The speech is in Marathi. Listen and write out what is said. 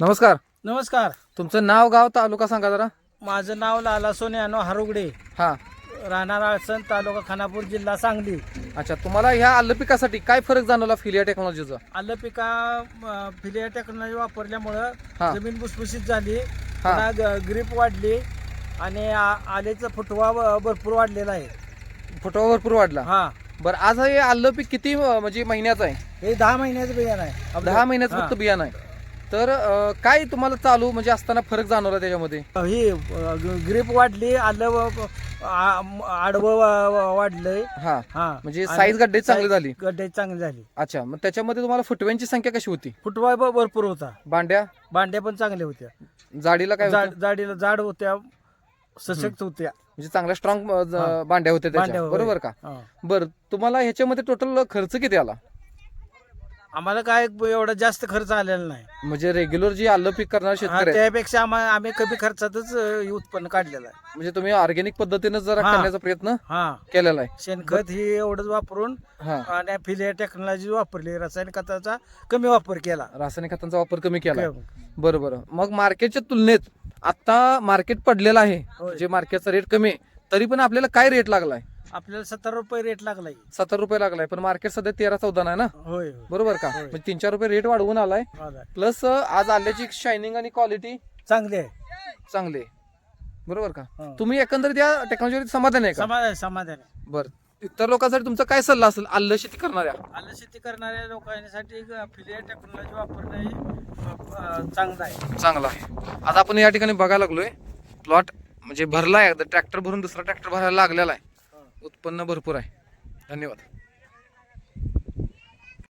नमस्कार. नमस्कार. तुमचं नाव गाव तालुका सांगा जरा. माझं नाव लाला सोन्यानो हरुगडे. हा. राहणार आळसण तालुका खानापूर जिल्हा सांगली. अच्छा तुम्हाला ह्या आलं पिकासाठी काय फरक जाणवला फिलिया टेक्नॉलॉजीचा? आलं पिका फिलिया टेक्नॉलॉजी वापरल्यामुळं हा. जमीन भुसभुशीत झाली पुन्हा ग्रीप वाढली आणि आ- आलेचा फुटवा ब- भरपूर वाढलेला आहे. फुटवा भरपूर वाढला. हा. बरं आज हे आलं पीक किती अं, म्हणजे महिन्याचं आहे? हे दहा महिन्याचं बियाणं आहे. आपलं- दहा महिन्याचं हा. फक्त बियाणं आहे. तर अं, काय तुम्हाला चालू म्हणजे असताना फरक जाणवला त्याच्यामध्ये? ही ग्रीप वाढली आलं व- आ- आडवं वा- वा- वाढलंय. हा. हा. म्हणजे आणि साईज गड्डे चांगली झाली. गड्डे चांगली झाली. अच्छा मग त्याच्यामध्ये तुम्हाला फुटव्यांची संख्या कशी होती? फुटवा ब- भरपूर होता. बांड्या भांड्या पण चांगल्या होत्या. जाडीला काय होतं? जाड- जाडीला जाड होत्या सशक्त होत्या. म्हणजे चांगल्या स्ट्रॉंग हा. बांड्या होत्या त्याच्या. बरोबर का? हा. बरं तुम्हाला ह्याच्यामध्ये टोटल खर्च किती आला? आम्हाला काय एवढा जास्त खर्च आलेला नाही. म्हणजे रेग्युलर जी आलं पीक करणारे हा, शेतकरी आहेत, त्यापेक्षा आम्हा- आम्ही कमी खर्चातच अं, हे उत्पन्न काढलेलं आहे. म्हणजे तुम्ही ऑर्गॅनिक पद्धतीने जरा हा. करण्याचा प्रयत्न हा. केलेला आहे. शेणखत ही एवढंच वापरून हा. आणि फिलिया टेक्नॉलॉजी वापरली रासायनिक खताचा कमी वापर केला. रासायनिक खतांचा वापर कमी केला बरं बरं. मग मार्केटच्या तुलनेत आता मार्केट पडलेलं आहे. होय. जे मार्केटचा रेट कमी आहे तरी पण आपल्याला काय रेट लागलाय? आपल्याला सत्तर रुपये रेट लागलाय. सत्तर रुपये लागलाय पण मार्केट सध्या तेरा चौदा आहे ना? होय होय. बरोबर का? होय. म्हणजे तीन चार रुपये रेट वाढवून आलाय. आलाय. प्लस आज आल्याची शायनिंग आणि क्वालिटी चांगली आहे. चांगली आहे. बरोबर का? हा. तुम्ही एकंदरीत या टेक्नॉलॉजी समाधान आहे का? समाधान समाधान आहे. बरं. इतर लोकांसाठी तुमचा काय सल्ला असेल? आलं शेती करणाऱ्या? आलं शेती करणाऱ्या लोकांसाठी फिलिया टेक्नॉलॉजी वापरणे हे, अं, चांगलं आहे. चांगला आहे. आज आपण या ठिकाणी बघायला लागलोय. प्लॉट म्हणजे भरला आहे ट्रॅक्टर भरून दुसरा ट्रॅक्टर भरायला लागलेला आहे. उत्पन्न भरपूर आहे. धन्यवाद.